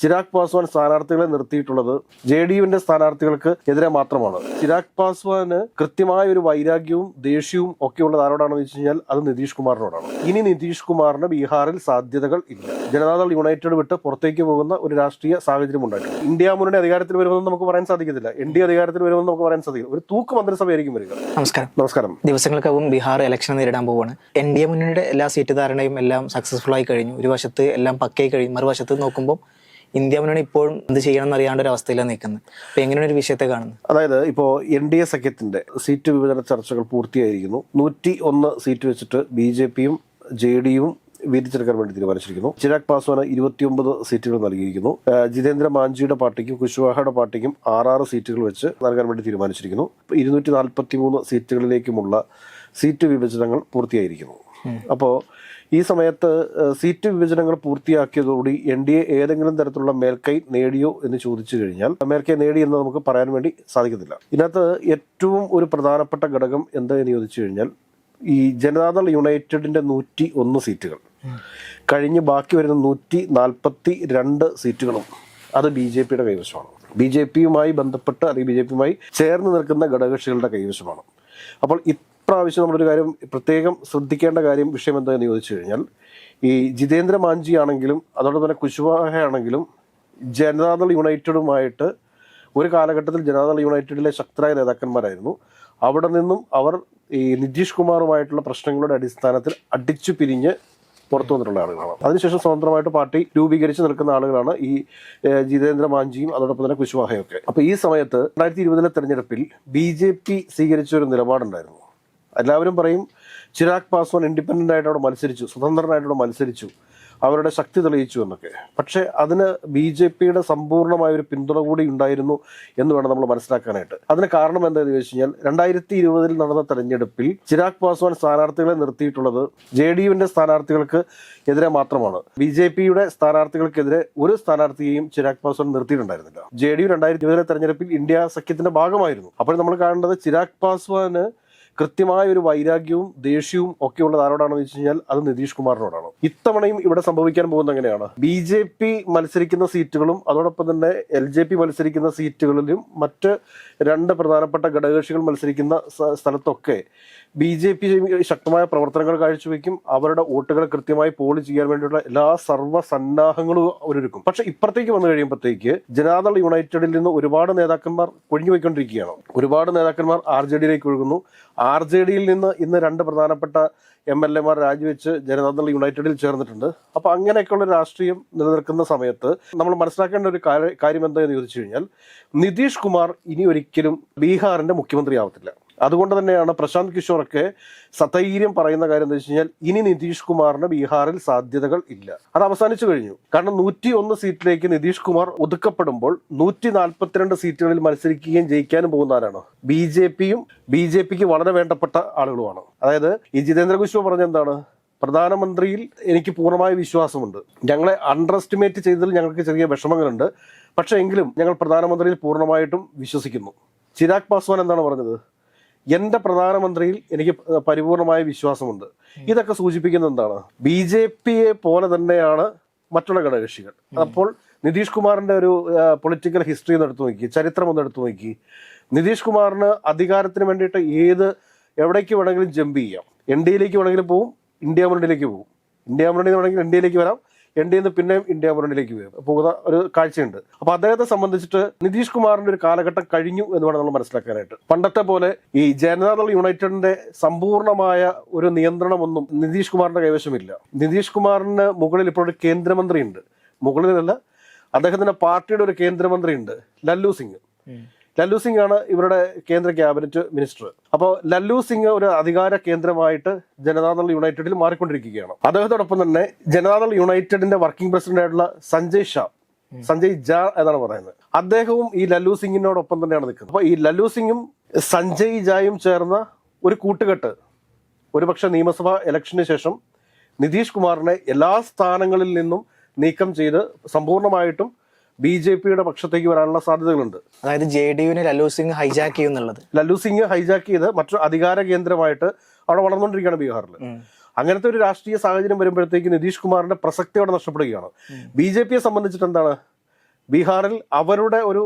ചിരാഗ് പാസ്വാൻ സ്ഥാനാർത്ഥികളെ നിർത്തിയിട്ടുള്ളത് J D യുവിന്റെ സ്ഥാനാർത്ഥികൾക്ക് എതിരെ മാത്രമാണ്. ചിരാഗ് പാസ്വാന് കൃത്യമായ ഒരു വൈരാഗ്യവും ദേഷ്യവും ഒക്കെ ഉള്ളത് ആരോടാണെന്ന് വെച്ച് കഴിഞ്ഞാൽ അത് നിതീഷ് കുമാറിനോടാണ്. ഇനി നിതീഷ് കുമാറിന് ബീഹാറിൽ സാധ്യതകൾ ഇല്ല. ജനതാദൾ യുണൈറ്റഡ് വിട്ട് പുറത്തേക്ക് പോകുന്ന ഒരു രാഷ്ട്രീയ സാഹചര്യം ഉണ്ടായിട്ടുണ്ട്. ഇന്ത്യ മുന്നണി അധികാരത്തിൽ വരുമെന്ന് നമുക്ക് പറയാൻ സാധിക്കത്തില്ല. എൻ ഡി അധികാരത്തിൽ വരുമെന്ന് നമുക്ക് പറയാൻ സാധിക്കില്ല. ഒരു തൂക്ക് മന്ത്രിസഭയായിരിക്കും വരിക. നമസ്കാരം. നമസ്കാരം. ദിവസങ്ങൾക്കകം ബീഹാർ ഇലക്ഷൻ നേരിടാൻ പോവാണ്. എൻ ഡി എ മുന്നണിയുടെ എല്ലാ സീറ്റ് ധാരണയും എല്ലാം സക്സസ്ഫുൾ ആയി കഴിഞ്ഞു. ഒരു വശത്ത് എല്ലാം പക്കയായി കഴിഞ്ഞു. മറുവശത്ത് നോക്കുമ്പോൾ ഇന്ത്യ മുന്നണി ഇപ്പോഴും എന്ത് ചെയ്യണം എന്നറിയാണ്ട് ഒരു അവസ്ഥയിലാണ് നിൽക്കുന്നത്. അപ്പൊ എങ്ങനെയാണ് ഒരു വിഷയത്തെ കാണുന്നത്? അതായത് ഇപ്പോൾ എൻ ഡി എ സഖ്യത്തിന്റെ സീറ്റ് വിഭജന ചർച്ചകൾ പൂർത്തിയായിരിക്കുന്നു. നൂറ്റി ഒന്ന് സീറ്റ് വെച്ചിട്ട് ബി ജെ പിയും ജെ ഡിയും വീതിച്ചെടുക്കാൻ വേണ്ടി തീരുമാനിച്ചിരിക്കുന്നു. ചിരാഗ് പാസ്വാന് ഇരുപത്തിയൊമ്പത് സീറ്റുകൾ നൽകിയിരിക്കുന്നു. ജിതേന്ദ്ര മാഞ്ചിയുടെ പാർട്ടിക്കും കുശ്വാഹയുടെ പാർട്ടിക്കും ആറാറ് സീറ്റുകൾ വെച്ച് നൽകാൻ വേണ്ടി തീരുമാനിച്ചിരിക്കുന്നു. ഇരുന്നൂറ്റി നാൽപ്പത്തി മൂന്ന് സീറ്റുകളിലേക്കുമുള്ള സീറ്റ് വിഭജനങ്ങൾ പൂർത്തിയായിരിക്കുന്നു. അപ്പോൾ ഈ സമയത്ത് സീറ്റ് വിഭജനങ്ങൾ പൂർത്തിയാക്കിയതോടുകൂടി എൻ ഡി എ ഏതെങ്കിലും തരത്തിലുള്ള മേൽക്കൈ നേടിയോ എന്ന് ചോദിച്ചു കഴിഞ്ഞാൽ മേൽക്കൈ നേടി എന്ന് നമുക്ക് പറയാൻ വേണ്ടി സാധിക്കത്തില്ല. ഇതിനകത്ത് ഏറ്റവും ഒരു പ്രധാനപ്പെട്ട ഘടകം എന്താ ചോദിച്ചു കഴിഞ്ഞാൽ ഈ ജനതാദൾ യുണൈറ്റഡിന്റെ നൂറ്റി ഒന്ന് സീറ്റുകൾ. കഴിഞ്ഞ് ബാക്കി വരുന്ന നൂറ്റി നാൽപ്പത്തി രണ്ട് സീറ്റുകളും അത് ബി ജെ പിയുടെ കൈവശമാണ്. ബി ജെ പിയുമായി ബന്ധപ്പെട്ട് അല്ലെങ്കിൽ ബി ജെ പിയുമായി ചേർന്ന് നിൽക്കുന്ന ഘടകകക്ഷികളുടെ കൈവശമാണ്. അപ്പോൾ ഇപ്രാവശ്യം നമ്മളൊരു കാര്യം പ്രത്യേകം ശ്രദ്ധിക്കേണ്ട കാര്യം വിഷയം എന്താണെന്ന് ചോദിച്ചു കഴിഞ്ഞാൽ ഈ ജിതേന്ദ്ര മാഞ്ചി ആണെങ്കിലും അതോടൊപ്പം തന്നെ കുശ്വാഹ ആണെങ്കിലും ജനതാദൾ യുണൈറ്റഡുമായിട്ട് ഒരു കാലഘട്ടത്തിൽ ജനതാദൾ യുണൈറ്റഡിലെ ശക്തരായ നേതാക്കന്മാരായിരുന്നു. അവിടെ നിന്നും അവർ ഈ നിതീഷ് കുമാറുമായിട്ടുള്ള പ്രശ്നങ്ങളുടെ അടിസ്ഥാനത്തിൽ അടിച്ചു പിരിഞ്ഞ് പുറത്തു വന്നിട്ടുള്ള ആളുകളാണ്. അതിനുശേഷം സ്വതന്ത്രമായിട്ട് പാർട്ടി രൂപീകരിച്ച് നിൽക്കുന്ന ആളുകളാണ് ഈ ജിതേന്ദ്ര മാഞ്ചിയും അതോടൊപ്പം തന്നെ കുശ്വാഹയൊക്കെ അപ്പോൾ ഈ സമയത്ത് രണ്ടായിരത്തി ഇരുപതിലെ തെരഞ്ഞെടുപ്പിൽ ബി ജെ പി സ്വീകരിച്ച ഒരു നിലപാടുണ്ടായിരുന്നു. എല്ലാവരും പറയും ചിരാഗ് പാസ്വാൻ ഇൻഡിപെൻഡന്റ് ആയിട്ട് അവിടെ മത്സരിച്ചു സ്വതന്ത്രനായിട്ട് അവിടെ മത്സരിച്ചു. അവരുടെ ശക്തി തെളിയിച്ചു എന്നൊക്കെ. പക്ഷേ അതിന് ബി ജെ പിയുടെ സമ്പൂർണമായ ഒരു പിന്തുണ കൂടി ഉണ്ടായിരുന്നു എന്ന് വേണം നമ്മൾ മനസ്സിലാക്കാനായിട്ട്. അതിന് കാരണം എന്താണെന്ന് ചോദിച്ചു കഴിഞ്ഞാൽ രണ്ടായിരത്തി ഇരുപതിൽ നടന്ന തെരഞ്ഞെടുപ്പിൽ ചിരാഗ് പാസ്വാൻ സ്ഥാനാർത്ഥികളെ നിർത്തിയിട്ടുള്ളത് ജെ ഡി യുവിന്റെ സ്ഥാനാർത്ഥികൾക്ക് എതിരെ മാത്രമാണ്. ബി ജെ പിയുടെ സ്ഥാനാർത്ഥികൾക്കെതിരെ ഒരു സ്ഥാനാർത്ഥിയെയും ചിരാഗ് പാസ്വാൻ നിർത്തിയിട്ടുണ്ടായിരുന്നില്ല. ജെ ഡി യു രണ്ടായിരത്തി ഇരുപതിലെ തെരഞ്ഞെടുപ്പിൽ ഇന്ത്യ സഖ്യത്തിന്റെ ഭാഗമായിരുന്നു. അപ്പോൾ നമ്മൾ കാണേണ്ടത് ചിരാഗ് പാസ്വാന് കൃത്യമായ ഒരു വൈരാഗ്യവും ദേഷ്യവും ഒക്കെ ഉള്ളത് ആരോടാണെന്ന് വെച്ച് കഴിഞ്ഞാൽ അത് നിതീഷ് കുമാറിനോടാണ്. ഇത്തവണയും ഇവിടെ സംഭവിക്കാൻ പോകുന്ന എങ്ങനെയാണ്? ബി ജെ പി മത്സരിക്കുന്ന സീറ്റുകളും അതോടൊപ്പം തന്നെ എൽ ജെ പി മത്സരിക്കുന്ന സീറ്റുകളിലും മറ്റ് രണ്ട് പ്രധാനപ്പെട്ട ഘടകകക്ഷികൾ മത്സരിക്കുന്ന സ്ഥലത്തൊക്കെ ബി ജെ പി ശക്തമായ പ്രവർത്തനങ്ങൾ കാഴ്ചവെക്കും അവരുടെ വോട്ടുകൾ കൃത്യമായി പോൾ ചെയ്യാൻ വേണ്ടിയുള്ള എല്ലാ സർവ സന്നാഹങ്ങളും അവരൊരുക്കും. പക്ഷെ ഇപ്പുറത്തേക്ക് വന്നു കഴിയുമ്പോഴത്തേക്ക് ജനതാദൾ യുണൈറ്റഡിൽ നിന്ന് ഒരുപാട് നേതാക്കന്മാർ കൊഴിഞ്ഞു പോയിക്കൊണ്ടിരിക്കുകയാണ് ഒരുപാട് നേതാക്കന്മാർ ആർ ജെ ഡിയിലേക്ക് ഒഴുകുന്നു. ആർ ജെ ഡിയിൽ നിന്ന് ഇന്ന് രണ്ട് പ്രധാനപ്പെട്ട എം എൽ എമാർ രാജിവെച്ച് ജനതാദൾ യുണൈറ്റഡിൽ ചേർന്നിട്ടുണ്ട്. അപ്പൊ അങ്ങനെയൊക്കെയുള്ള രാഷ്ട്രീയം നിലനിൽക്കുന്ന സമയത്ത് നമ്മൾ മനസ്സിലാക്കേണ്ട ഒരു കാര്യ- എന്താണെന്ന് ചോദിച്ചു കഴിഞ്ഞാൽ നിതീഷ് കുമാർ ഇനി ഒരിക്കലും ബീഹാറിന്റെ മുഖ്യമന്ത്രി ആവത്തില്ല. അതുകൊണ്ട് തന്നെയാണ് പ്രശാന്ത് കിഷോറൊക്കെ സധൈര്യം പറയുന്ന കാര്യം എന്താ വെച്ച് കഴിഞ്ഞാൽ ഇനി നിതീഷ് കുമാറിന് ബീഹാറിൽ സാധ്യതകൾ ഇല്ല. അത് അവസാനിച്ചു കഴിഞ്ഞു. കാരണം നൂറ്റി ഒന്ന് സീറ്റിലേക്ക് നിതീഷ് കുമാർ ഒതുക്കപ്പെടുമ്പോൾ നൂറ്റി നാൽപ്പത്തിരണ്ട് സീറ്റുകളിൽ മത്സരിക്കുകയും ജയിക്കാനും പോകുന്ന ആരാണ്? ബി ജെ പിയും ബി ജെ പിക്ക് വളരെ വേണ്ടപ്പെട്ട ആളുകളുമാണ്. അതായത് ഈ ജിതേന്ദ്ര കുശ്വ പറഞ്ഞ എന്താണ്? പ്രധാനമന്ത്രിയിൽ എനിക്ക് പൂർണമായ വിശ്വാസമുണ്ട്. ഞങ്ങളെ അണ്ടർ എസ്റ്റിമേറ്റ് ചെയ്തതിൽ ഞങ്ങൾക്ക് ചെറിയ വിഷമങ്ങളുണ്ട്. പക്ഷേ എങ്കിലും ഞങ്ങൾ പ്രധാനമന്ത്രിയിൽ പൂർണമായിട്ടും വിശ്വസിക്കുന്നു. ചിരാഗ് പാസ്വാൻ എന്താണ് പറഞ്ഞത്? എന്റെ പ്രധാനമന്ത്രിയിൽ എനിക്ക് പരിപൂർണമായ വിശ്വാസമുണ്ട്. ഇതൊക്കെ സൂചിപ്പിക്കുന്നത് എന്താണ്? ബി ജെ പിയെ പോലെ തന്നെയാണ് മറ്റുള്ള ഘടകകക്ഷികൾ. അപ്പോൾ നിതീഷ് കുമാറിന്റെ ഒരു പൊളിറ്റിക്കൽ ഹിസ്റ്ററി ഒന്ന് എടുത്തു നോക്കി ചരിത്രം ഒന്ന് എടുത്തു നോക്കി. നിതീഷ് കുമാറിന് അധികാരത്തിന് വേണ്ടിയിട്ട് ഏത് എവിടേക്ക് വേണമെങ്കിലും ജമ്പ് ചെയ്യാം. എൻ ഡിയിലേക്ക് വേണമെങ്കിലും പോവും ഇന്ത്യ മുന്നണിയിലേക്ക് പോവും. ഇന്ത്യ മുന്നണി വേണമെങ്കിൽ എൻ ഡിയിലേക്ക് വരാം. ഡി നിന്ന് പിന്നെയും ഇന്ത്യ മുന്നണിയിലേക്ക് പോകുന്ന ഒരു കാഴ്ചയുണ്ട്. അപ്പൊ അദ്ദേഹത്തെ സംബന്ധിച്ചിട്ട് നിതീഷ് കുമാറിന്റെ ഒരു കാലഘട്ടം കഴിഞ്ഞു എന്ന് വേണം നമ്മൾ മനസ്സിലാക്കാനായിട്ട്. പണ്ടത്തെ പോലെ ഈ ജനതാദൾ യുണൈറ്റഡിന്റെ സമ്പൂർണമായ ഒരു നിയന്ത്രണമൊന്നും നിതീഷ് കുമാറിന്റെ കൈവശമില്ല. നിതീഷ് കുമാറിന് മുകളിൽ ഇപ്പോൾ ഒരു കേന്ദ്രമന്ത്രിയുണ്ട്. മുകളിലല്ല അദ്ദേഹത്തിന്റെ പാർട്ടിയുടെ ഒരു കേന്ദ്രമന്ത്രിയുണ്ട് ലല്ലു സിംഗ്. ലല്ലു സിംഗ് ആണ് ഇവരുടെ കേന്ദ്ര ക്യാബിനറ്റ് മിനിസ്റ്റർ. അപ്പോൾ ലല്ലു സിംഗ് ഒരു അധികാര കേന്ദ്രമായിട്ട് ജനതാദൾ യുണൈറ്റഡിൽ മാറിക്കൊണ്ടിരിക്കുകയാണ്. അദ്ദേഹത്തോടൊപ്പം തന്നെ ജനതാദൾ യുണൈറ്റഡിന്റെ വർക്കിംഗ് പ്രസിഡന്റ് ആയിട്ടുള്ള സഞ്ജയ് ഷാ സഞ്ജയ് ജാ എന്നാണ് പറയുന്നത്. അദ്ദേഹവും ഈ ലല്ലു സിംഗിനോടൊപ്പം തന്നെയാണ് നിൽക്കുന്നത്. അപ്പോൾ ഈ ലല്ലു സിംഗും സഞ്ജയ് ജായും ചേർന്ന ഒരു കൂട്ടുകെട്ട് ഒരുപക്ഷെ നിയമസഭാ ഇലക്ഷന് ശേഷം നിതീഷ് കുമാറിനെ എല്ലാ സ്ഥാനങ്ങളിൽ നിന്നും നീക്കം ചെയ്ത് സമ്പൂർണമായിട്ടും ബി ജെ പിയുടെ പക്ഷത്തേക്ക് വരാനുള്ള സാധ്യതകളുണ്ട്. അതായത് ജെ ഡി യുവിനെ ലല്ലു സിംഗ് ഹൈജാക്ക് ചെയ്യുന്നുള്ളത് ലല്ലു സിംഗ് ഹൈജാക്ക് ചെയ്ത് മറ്റൊരു അധികാര കേന്ദ്രമായിട്ട് അവിടെ വളർന്നുകൊണ്ടിരിക്കുകയാണ് ബീഹാറിൽ. അങ്ങനത്തെ ഒരു രാഷ്ട്രീയ സാഹചര്യം വരുമ്പോഴത്തേക്ക് നിതീഷ് കുമാറിന്റെ പ്രസക്തി അവിടെ നഷ്ടപ്പെടുകയാണ്. ബി ജെ പിയെ സംബന്ധിച്ചിട്ട് എന്താണ്? ബീഹാറിൽ അവരുടെ ഒരു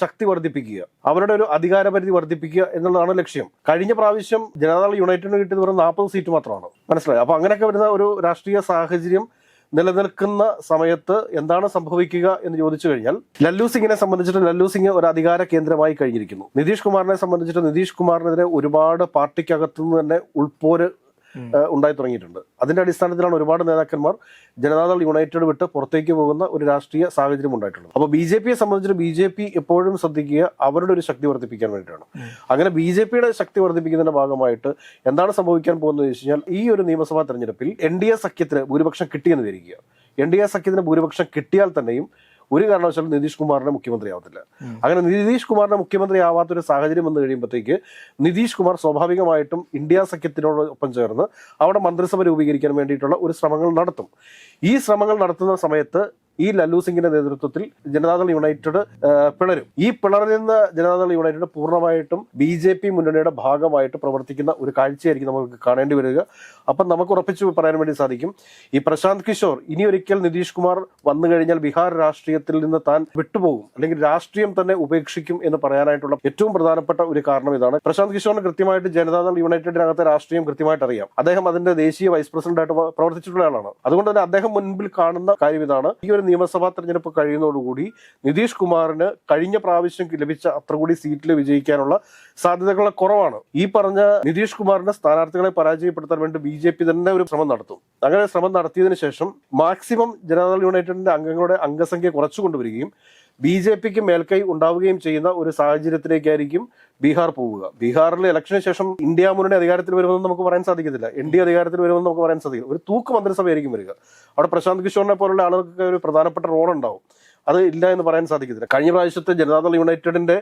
ശക്തി വർദ്ധിപ്പിക്കുക അവരുടെ ഒരു അധികാരപരിധി വർദ്ധിപ്പിക്കുക എന്നുള്ളതാണ് ലക്ഷ്യം. കഴിഞ്ഞ പ്രാവശ്യം ജനതാദൾ യുണൈറ്റഡിന് കിട്ടിയത് വെറും നാൽപ്പത് സീറ്റ് മാത്രമാണ്. മനസ്സിലായി? അപ്പൊ അങ്ങനെയൊക്കെ വരുന്ന ഒരു രാഷ്ട്രീയ സാഹചര്യം നിലനിൽക്കുന്ന സമയത്ത് എന്താണ് സംഭവിക്കുക എന്ന് ചോദിച്ചു കഴിഞ്ഞാൽ ലല്ലു സിംഗിനെ സംബന്ധിച്ചിട്ട് ലല്ലു സിംഗ് ഒരു അധികാര കേന്ദ്രമായി കഴിഞ്ഞിരിക്കുന്നു. നിതീഷ് കുമാറിനെ സംബന്ധിച്ചിട്ട് നിതീഷ് കുമാറിനെതിരെ ഒരുപാട് പാർട്ടിക്കകത്തുനിന്ന് തന്നെ ഉൾപ്പോര് ഉണ്ടായി തുടങ്ങിയിട്ടുണ്ട്. അതിന്റെ അടിസ്ഥാനത്തിലാണ് ഒരുപാട് നേതാക്കന്മാർ ജനതാദൾ യുണൈറ്റഡ് വിട്ട് പുറത്തേക്ക് പോകുന്ന ഒരു രാഷ്ട്രീയ സാഹചര്യം ഉണ്ടായിട്ടുള്ളത്. അപ്പോൾ ബി ജെ പിയെ സംബന്ധിച്ചിട്ട് ബി ജെ പി എപ്പോഴും ശ്രദ്ധിക്കുക അവരുടെ ഒരു ശക്തി വർദ്ധിപ്പിക്കാൻ വേണ്ടിയിട്ടാണ്. അങ്ങനെ ബി ജെ പിയുടെ ശക്തി വർദ്ധിപ്പിക്കുന്നതിന്റെ ഭാഗമായിട്ട് എന്താണ് സംഭവിക്കാൻ പോകുന്നത് വെച്ച് കഴിഞ്ഞാൽ ഈ ഒരു നിയമസഭാ തെരഞ്ഞെടുപ്പിൽ എൻ ഡി എ സഖ്യത്തിന് ഭൂരിപക്ഷം കിട്ടിയെന്ന് വിചാരിക്കുക. എൻ ഡി എ സഖ്യത്തിന് ഭൂരിപക്ഷം കിട്ടിയാൽ തന്നെയും ഒരു കാരണവശാലും നിതീഷ് കുമാറിനെ മുഖ്യമന്ത്രിയാവത്തില്ല അങ്ങനെ നിതീഷ് കുമാറിനെ മുഖ്യമന്ത്രി ആവാത്തൊരു സാഹചര്യം വന്നു കഴിയുമ്പോഴത്തേക്ക് നിതീഷ് കുമാർ സ്വാഭാവികമായിട്ടും ഇന്ത്യ സഖ്യത്തിനോടൊപ്പം ചേർന്ന് അവിടെ മന്ത്രിസഭ രൂപീകരിക്കാൻ വേണ്ടിയിട്ടുള്ള ഒരു ശ്രമങ്ങൾ നടത്തും. ഈ ശ്രമങ്ങൾ നടത്തുന്ന സമയത്ത് ഈ ലല്ലു സിംഗിന്റെ നേതൃത്വത്തിൽ ജനതാദൾ യുണൈറ്റഡ് പിളരും. ഈ നിന്ന് ജനതാദൾ യുണൈറ്റഡ് പൂർണമായിട്ടും ബി ജെ പി മുന്നണിയുടെ ഭാഗമായിട്ട് പ്രവർത്തിക്കുന്ന ഒരു കാഴ്ചയായിരിക്കും നമുക്ക് കാണേണ്ടി വരിക. അപ്പം നമുക്ക് ഉറപ്പിച്ചു പറയാൻ വേണ്ടി സാധിക്കും ഈ പ്രശാന്ത് കിഷോർ ഇനി ഒരിക്കൽ നിതീഷ് കുമാർ വന്നു കഴിഞ്ഞാൽ ബീഹാർ രാഷ്ട്രീയത്തിൽ നിന്ന് താൻ വിട്ടുപോകും. അല്ലെങ്കിൽ രാഷ്ട്രീയം തന്നെ ഉപേക്ഷിക്കും എന്ന് പറയാനായിട്ടുള്ള ഏറ്റവും പ്രധാനപ്പെട്ട ഒരു കാരണം ഇതാണ്. പ്രശാന്ത് കിഷോറിന് കൃത്യമായിട്ട് ജനതാദൾ യുണൈറ്റഡിനകത്തെ രാഷ്ട്രീയം കൃത്യമായിട്ട് അറിയാം. അദ്ദേഹം അതിന്റെ ദേശീയ വൈസ് പ്രസിഡന്റായിട്ട് പ്രവർത്തിച്ചിട്ടുള്ള ആളാണ്. അതുകൊണ്ട് തന്നെ അദ്ദേഹം മുൻപിൽ കാണുന്ന കാര്യം ഇതാണ്. ഈ ഒരു നിയമസഭാ തെരഞ്ഞെടുപ്പ് കഴിയുന്നതോടുകൂടി നിതീഷ് കുമാറിന് കഴിഞ്ഞ പ്രാവശ്യം ലഭിച്ച അത്ര കൂടി സീറ്റിൽ വിജയിക്കാനുള്ള സാധ്യതകൾ കുറവാണ്. ഈ പറഞ്ഞ നിതീഷ് കുമാറിന്റെ സ്ഥാനാർത്ഥികളെ പരാജയപ്പെടുത്താൻ വേണ്ടി ബി ജെ പി തന്നെ ഒരു ശ്രമം നടത്തും. അങ്ങനെ ശ്രമം നടത്തിയതിനു ശേഷം മാക്സിമം ജനതാദൾ യുണൈറ്റഡിന്റെ അംഗങ്ങളുടെ അംഗസംഖ്യ കുറച്ചു കൊണ്ടുവരികയും ബി ജെ പിക്ക് മേൽക്കൈ ഉണ്ടാവുകയും ചെയ്യുന്ന ഒരു സാഹചര്യത്തിലേക്കായിരിക്കും ബീഹാർ പോവുക. ബീഹാറിലെ ഇലക്ഷന് ശേഷം ഇന്ത്യ മുന്നണി അധികാരത്തിൽ വരുമെന്ന് നമുക്ക് പറയാൻ സാധിക്കത്തില്ല. എൻ ഡി അധികാരത്തിൽ വരുമെന്ന് നമുക്ക് പറയാൻ സാധിക്കില്ല. ഒരു തൂക്ക് മന്ത്രിസഭയായിരിക്കും വരിക. അവിടെ പ്രശാന്ത് കിഷോറിനെ പോലുള്ള ആളുകൾക്ക് ഒരു പ്രധാനപ്പെട്ട റോൾ ഉണ്ടാവും അത് ഇല്ല എന്ന് പറയാൻ സാധിക്കത്തില്ല. കഴിഞ്ഞ പ്രാവശ്യത്തെ ജനതാദൾ യുണൈറ്റഡിന്റെ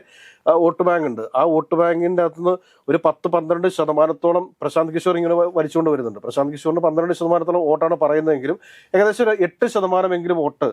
വോട്ട് ബാങ്ക് ഉണ്ട്. ആ വോട്ട് ബാങ്കിന്റെ അകത്തുനിന്ന് ഒരു പത്ത് പന്ത്രണ്ട് ശതമാനത്തോളം പ്രശാന്ത് കിഷോർ ഇങ്ങനെ വരിച്ചുകൊണ്ട് വരുന്നുണ്ട്. പ്രശാന്ത് കിഷോറിന് പന്ത്രണ്ട് ശതമാനത്തോളം വോട്ടാണ് പറയുന്നതെങ്കിലും ഏകദേശം ഒരു എട്ട് ശതമാനമെങ്കിലും വോട്ട്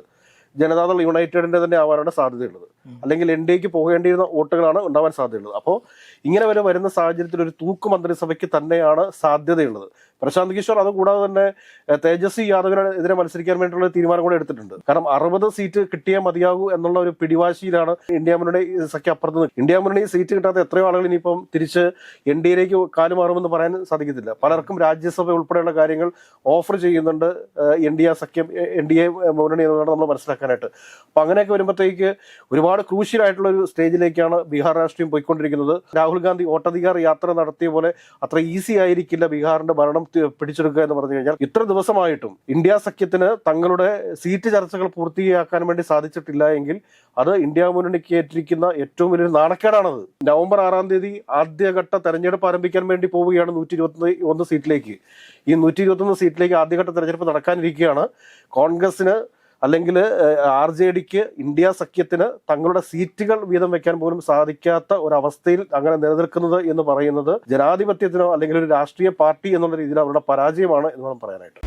ജനതാദൾ യുണൈറ്റഡിന്റെ തന്നെ ആവാനാണ് സാധ്യതയുള്ളത്. അല്ലെങ്കിൽ എൻ ഡി എക്ക് പോകേണ്ടിയിരുന്ന വോട്ടുകളാണ് ഉണ്ടാവാൻ സാധ്യതയുള്ളത്. അപ്പോൾ ഇങ്ങനെ വരെ വരുന്ന സാഹചര്യത്തിൽ ഒരു തൂക്ക് മന്ത്രിസഭയ്ക്ക് തന്നെയാണ് സാധ്യതയുള്ളത്. പ്രശാന്ത് കിഷോർ അതുകൂടാതെ തന്നെ ഏഹ്, തേജസ്വി യാദവിനെതിരെ മത്സരിക്കാൻ വേണ്ടിയുള്ള ഒരു തീരുമാനം കൂടെ എടുത്തിട്ടുണ്ട്. കാരണം അറുപത് സീറ്റ് കിട്ടിയേ മതിയാകൂ എന്നുള്ള ഒരു പിടിവാശിയിലാണ് ഇന്ത്യ മുന്നണി സഖ്യ അപ്പുറത്ത്. ഇന്ത്യ മുന്നണി സീറ്റ് കിട്ടാത്ത എത്രയോ ആളുകൾ ഇനിയിപ്പം തിരിച്ച് എൻ ഡി എയിലേക്ക് കാലുമാറുമെന്ന് പറയാൻ സാധിക്കത്തില്ല. പലർക്കും രാജ്യസഭ ഉൾപ്പെടെയുള്ള കാര്യങ്ങൾ ഓഫർ ചെയ്യുന്നുണ്ട് എൻ ഡി എ സഖ്യം എൻ ഡി എ മുന്നണി എന്നാണ് നമ്മൾ മനസ്സിലാക്കാനായിട്ട്. അപ്പൊ അങ്ങനെയൊക്കെ വരുമ്പോഴത്തേക്ക് ഒരുപാട് ക്രൂഷ്യൽ ആയിട്ടുള്ള ഒരു സ്റ്റേജിലേക്കാണ് ബീഹാർ രാഷ്ട്രീയം പോയിക്കൊണ്ടിരിക്കുന്നത്. രാഹുൽ ഗാന്ധി വോട്ടധികാർ യാത്ര നടത്തിയ പോലെ അത്ര ഈസി ആയിരിക്കില്ല ബീഹാറിന്റെ ഭരണം തി- പിടിച്ചെടുക്കുക എന്ന് പറഞ്ഞു കഴിഞ്ഞാൽ ഇത്ര ദിവസമായിട്ടും ഇന്ത്യ സഖ്യത്തിന് തങ്ങളുടെ സീറ്റ് ചർച്ചകൾ പൂർത്തിയാക്കാൻ വേണ്ടി സാധിച്ചിട്ടില്ല എങ്കിൽ അത് ഇന്ത്യ മുന്നണിക്ക് ഏറ്റിരിക്കുന്ന ഏറ്റവും വലിയൊരു നാണക്കേടാണത്. നവംബർ ആറാം തീയതി ആദ്യഘട്ട തെരഞ്ഞെടുപ്പ് ആരംഭിക്കാൻ വേണ്ടി പോവുകയാണ് നൂറ്റി ഇരുപത്തി ഒന്ന് സീറ്റിലേക്ക്. ഈ നൂറ്റി ഇരുപത്തൊന്ന് സീറ്റിലേക്ക് ആദ്യഘട്ട തെരഞ്ഞെടുപ്പ് നടക്കാനിരിക്കുകയാണ്. കോൺഗ്രസിന് അല്ലെങ്കിൽ ആർ ജെ ഡിക്ക് ഇന്ത്യ സഖ്യത്തിന് തങ്ങളുടെ സീറ്റുകൾ വീതം വെക്കാൻ പോലും സാധിക്കാത്ത ഒരവസ്ഥയിൽ അങ്ങനെ നിലനിൽക്കുന്നത് എന്ന് പറയുന്നത് ജനാധിപത്യത്തിനോ അല്ലെങ്കിൽ ഒരു രാഷ്ട്രീയ പാർട്ടി എന്നുള്ള രീതിയിൽ അവരുടെ പരാജയമാണ് എന്ന് വേണം പറയാനായിട്ട്.